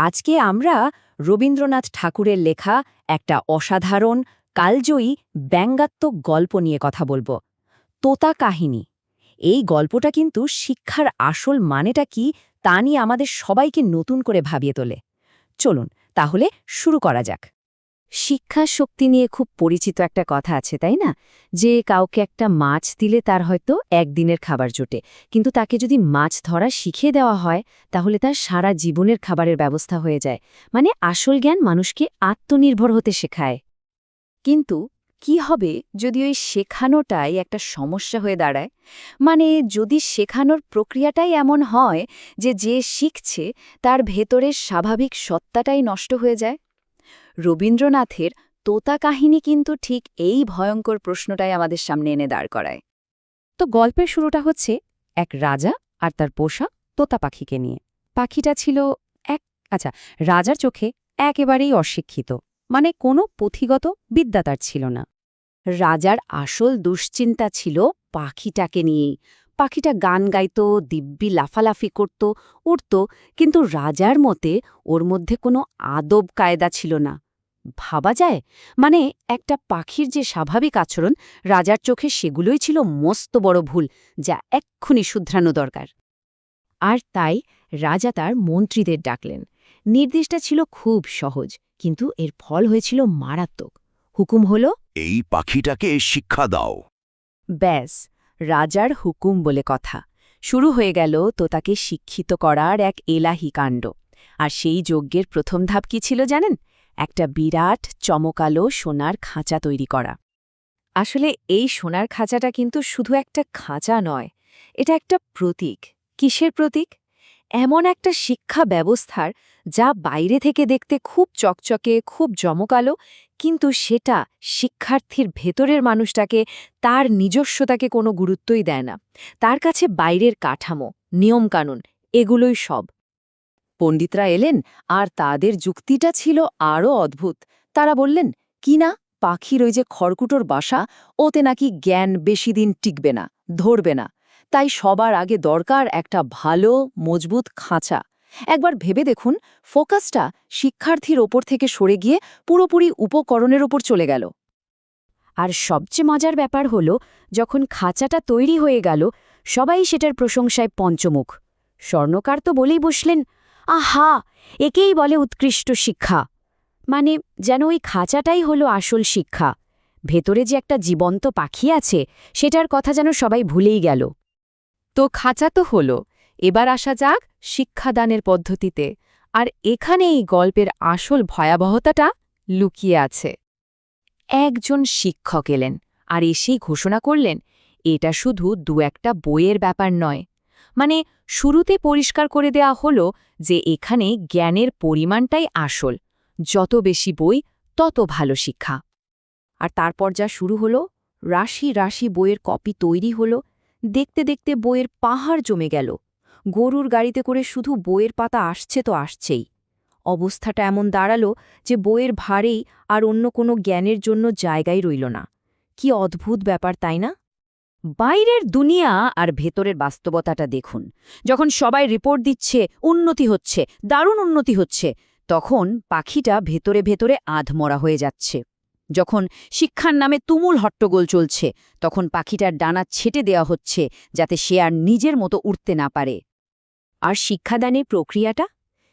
আজকে আমরা রবীন্দ্রনাথ ঠাকুরের লেখা একটা অসাধারণ, কালজয়ী, ব্যঙ্গাত্মক গল্প নিয়ে কথা বলব। তোতা কাহিনী। এই গল্পটা কিন্তু শিক্ষার আসল মানেটা কি তা নিয়ে আমাদের সবাইকে নতুন করে ভাবিয়ে তোলে। চলুন, তাহলে শুরু করা যাক। শিক্ষা শক্তি নিয়ে খুব পরিচিত একটা কথা আছে, তাই না? যে কাউকে একটা মাছ দিলে তার হয়তো একদিনের খাবার জোটে, কিন্তু তাকে যদি মাছ ধরা শিখিয়ে দেওয়া হয়, তাহলে তার সারা জীবনের খাবারের ব্যবস্থা হয়ে যায়। মানে আসল জ্ঞান মানুষকে আত্মনির্ভর হতে শেখায়। কিন্তু কি হবে যদি ওই শেখানোটাই একটা সমস্যা হয়ে দাঁড়ায়? মানে যদি শেখানোর প্রক্রিয়াটাই এমন হয় যে যে শিখছে, তার ভেতরের স্বাভাবিক সত্তাটাই নষ্ট হয়ে যায়? রবীন্দ্রনাথের তোতা কাহিনী কিন্তু ঠিক এই ভয়ঙ্কর প্রশ্নটাই আমাদের সামনে এনে দাঁড় করায়। তো গল্পের শুরুটা হচ্ছে এক রাজা আর তার পোষা তোতা পাখিকে নিয়ে। পাখিটা ছিল এক আচ্ছা রাজার চোখে একেবারেই অশিক্ষিত মানে কোনো পুঁথিগত বিদ্যা তার ছিল না। রাজার আসল দুশ্চিন্তা ছিল পাখিটাকে নিয়েই। পাখিটা গান গাইত, দিব্যি লাফালাফি করত, উড়ত, কিন্তু রাজার মতে ওর মধ্যে কোনো আদব কায়দা ছিল না। ভাবা যায়? মানে একটা পাখির যে স্বাভাবিক আচরণ রাজার চোখে সেগুলোই ছিল মস্ত বড় ভুল যা এক্ষুনি শুধরানো দরকার। আর তাই রাজা তার মন্ত্রীদের ডাকলেন। নির্দেশটা ছিল খুব সহজ কিন্তু এর ফল হয়েছিল মারাত্মক। হুকুম হল এই পাখিটাকে শিক্ষা দাও। ব্যাস রাজার হুকুম বলে কথা। শুরু হয়ে গেল তো তাকে শিক্ষিত করার এক এলাহি কাণ্ড। আর সেই যজ্ঞের প্রথম ধাপ কি ছিল জানেন? একটা বিরাট, চমকালো সোনার খাঁচা তৈরি করা। আসলে এই সোনার খাঁচাটা কিন্তু শুধু একটা খাঁচা নয়, এটা একটা প্রতীক। কিসের প্রতীক? এমন একটা শিক্ষা ব্যবস্থার যা বাইরে থেকে দেখতে খুব চকচকে, খুব জমকালো, কিন্তু সেটা শিক্ষার্থীর ভেতরের মানুষটাকে, তার নিজস্বতাকে কোনো গুরুত্বই দেয় না। তার কাছে বাইরের কাঠামো, নিয়মকানুন, এগুলোই সব। পণ্ডিতরা এলেন আর তাদের যুক্তিটা ছিল আরও অদ্ভুত। তারা বললেন, কি না, পাখির ওই যে খড়কুটোর বাসা, ওতে নাকি জ্ঞান বেশি দিন টিকবে না, ধরবে না। তাই সবার আগে দরকার একটা ভালো, মজবুত খাঁচা। একবার ভেবে দেখুন, ফোকাসটা শিক্ষার্থীর ওপর থেকে সরে গিয়ে পুরোপুরি উপকরণের ওপর চলে গেল। আর সবচেয়ে মজার ব্যাপার হল, যখন খাঁচাটা তৈরি হয়ে গেল, সবাই সেটার প্রশংসায় পঞ্চমুখ। স্বর্ণকার তো বলেই বসলেন আহা, একেই বলে উৎকৃষ্ট শিক্ষা। মানে যেন ওই খাঁচাটাই হলো আসল শিক্ষা। ভেতরে যে একটা জীবন্ত পাখি আছে, সেটার কথা যেন সবাই ভুলেই গেল। তো খাঁচা তো হলো, এবার আসা যাক শিক্ষাদানের পদ্ধতিতে। আর এখানে এই গল্পের আসল ভয়াবহতাটা লুকিয়ে আছে। একজন শিক্ষক এলেন, আর এসেই ঘোষণা করলেন, এটা শুধু দু একটা বইয়ের ব্যাপার নয়। মানে শুরুতে পরিষ্কার করে দেয়া হলো যে এখানে জ্ঞানের পরিমাণটাই আসল। যত বেশি বই, তত ভালো শিক্ষা। আর তারপর যা শুরু হলো, রাশি রাশি বইয়ের কপি তৈরি হলো। দেখতে দেখতে বইয়ের পাহাড় জমে গেল। গরুর গাড়িতে করে শুধু বইয়ের পাতা আসছে তো আসছেই। অবস্থাটা এমন দাঁড়াল যে বইয়ের ভারেই আর অন্য কোনো জ্ঞানের জন্য জায়গাই রইল না। কি অদ্ভুত ব্যাপার, তাই না? বাইরের দুনিয়া আর ভেতরের বাস্তবতাটা দেখুন। যখন সবাই রিপোর্ট দিচ্ছে, উন্নতি হচ্ছে, দারুণ উন্নতি হচ্ছে, তখন পাখিটা ভেতরে ভেতরে আধমরা হয়ে যাচ্ছে। যখন শিক্ষার নামে তুমুল হট্টগোল চলছে, তখন পাখিটার ডানা ছেটে দেওয়া হচ্ছে যাতে সে আর নিজের মতো উঠতে না পারে। আর শিক্ষাদানের প্রক্রিয়াটা?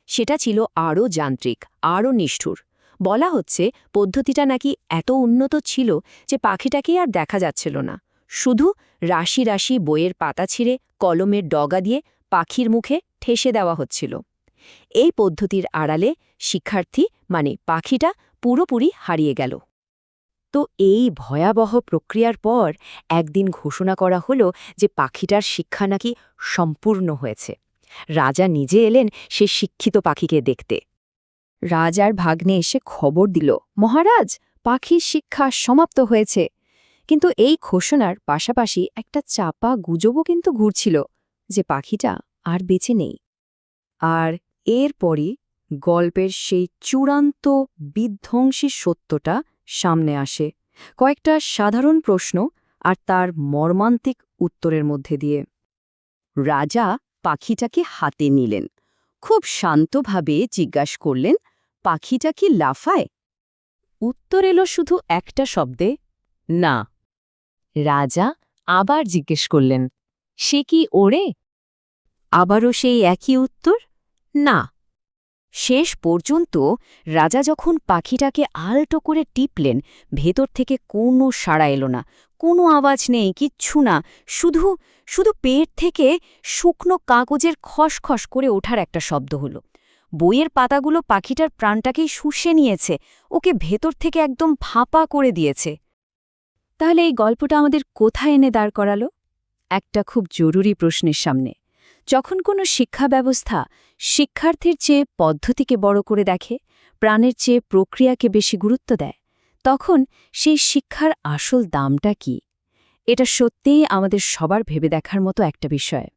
সেটা ছিল আরও যান্ত্রিক, আরও নিষ্ঠুর। বলা হচ্ছে, পদ্ধতিটা নাকি এত উন্নত ছিল যে পাখিটাকে আর দেখা যাচ্ছিল না। শুধু রাশি রাশি বইয়ের পাতা ছিঁড়ে কলমের ডগা দিয়ে পাখির মুখে ঠেসে দেওয়া হচ্ছিল। এই পদ্ধতির আড়ালে শিক্ষার্থী মানে পাখিটা পুরোপুরি হারিয়ে গেল। তো এই ভয়াবহ প্রক্রিয়ার পর একদিন ঘোষণা করা হলো যে পাখিটার শিক্ষা নাকি সম্পূর্ণ হয়েছে। রাজা নিজে এলেন সে শিক্ষিত পাখিকে দেখতে। রাজার ভাগ্নে এসে খবর দিল, মহারাজ, পাখির শিক্ষা সমাপ্ত হয়েছে। কিন্তু এই ঘোষণার পাশাপাশি একটা চাপা গুজবও কিন্তু ঘুরছিল যে পাখিটা আর বেঁচে নেই। আর এরপরই গল্পের সেই চূড়ান্ত বিধ্বংসী সত্যটা সামনে আসে, কয়েকটা সাধারণ প্রশ্ন আর তার মর্মান্তিক উত্তরের মধ্যে দিয়ে। রাজা পাখিটাকে হাতে নিলেন, খুব শান্তভাবে জিজ্ঞাস করলেন, পাখিটা কি লাফায়? উত্তর এলো শুধু একটা শব্দে, না। রাজা আবার জিজ্ঞেস করলেন, সে কি ওড়ে? আবারও সেই একই উত্তর, না। শেষ পর্যন্ত রাজা যখন পাখিটাকে আলটো করে টিপলেন, ভেতর থেকে কোনো সাড়া এলো না, কোনো আওয়াজ নেই, কিচ্ছু না, শুধু শুধু পেট থেকে শুকনো কাগজের খসখস করে ওঠার একটা শব্দ হলো। বইয়ের পাতাগুলো পাখিটার প্রাণটাকেই শুষে নিয়েছে, ওকে ভেতর থেকে একদম ফাঁপা করে দিয়েছে। তাহলে এই গল্পটা আমাদের কোথায় এনে দাঁড় করালো? একটা খুব জরুরি প্রশ্নের সামনে। যখন কোনো শিক্ষা ব্যবস্থা শিক্ষার্থীর চেয়ে পদ্ধতিকে বড় করে দেখে, প্রাণের চেয়ে প্রক্রিয়াকে বেশি গুরুত্ব দেয়, তখন সেই শিক্ষার আসল দামটা কি? এটা সত্যিই আমাদের সবার ভেবে দেখার মতো একটা বিষয়।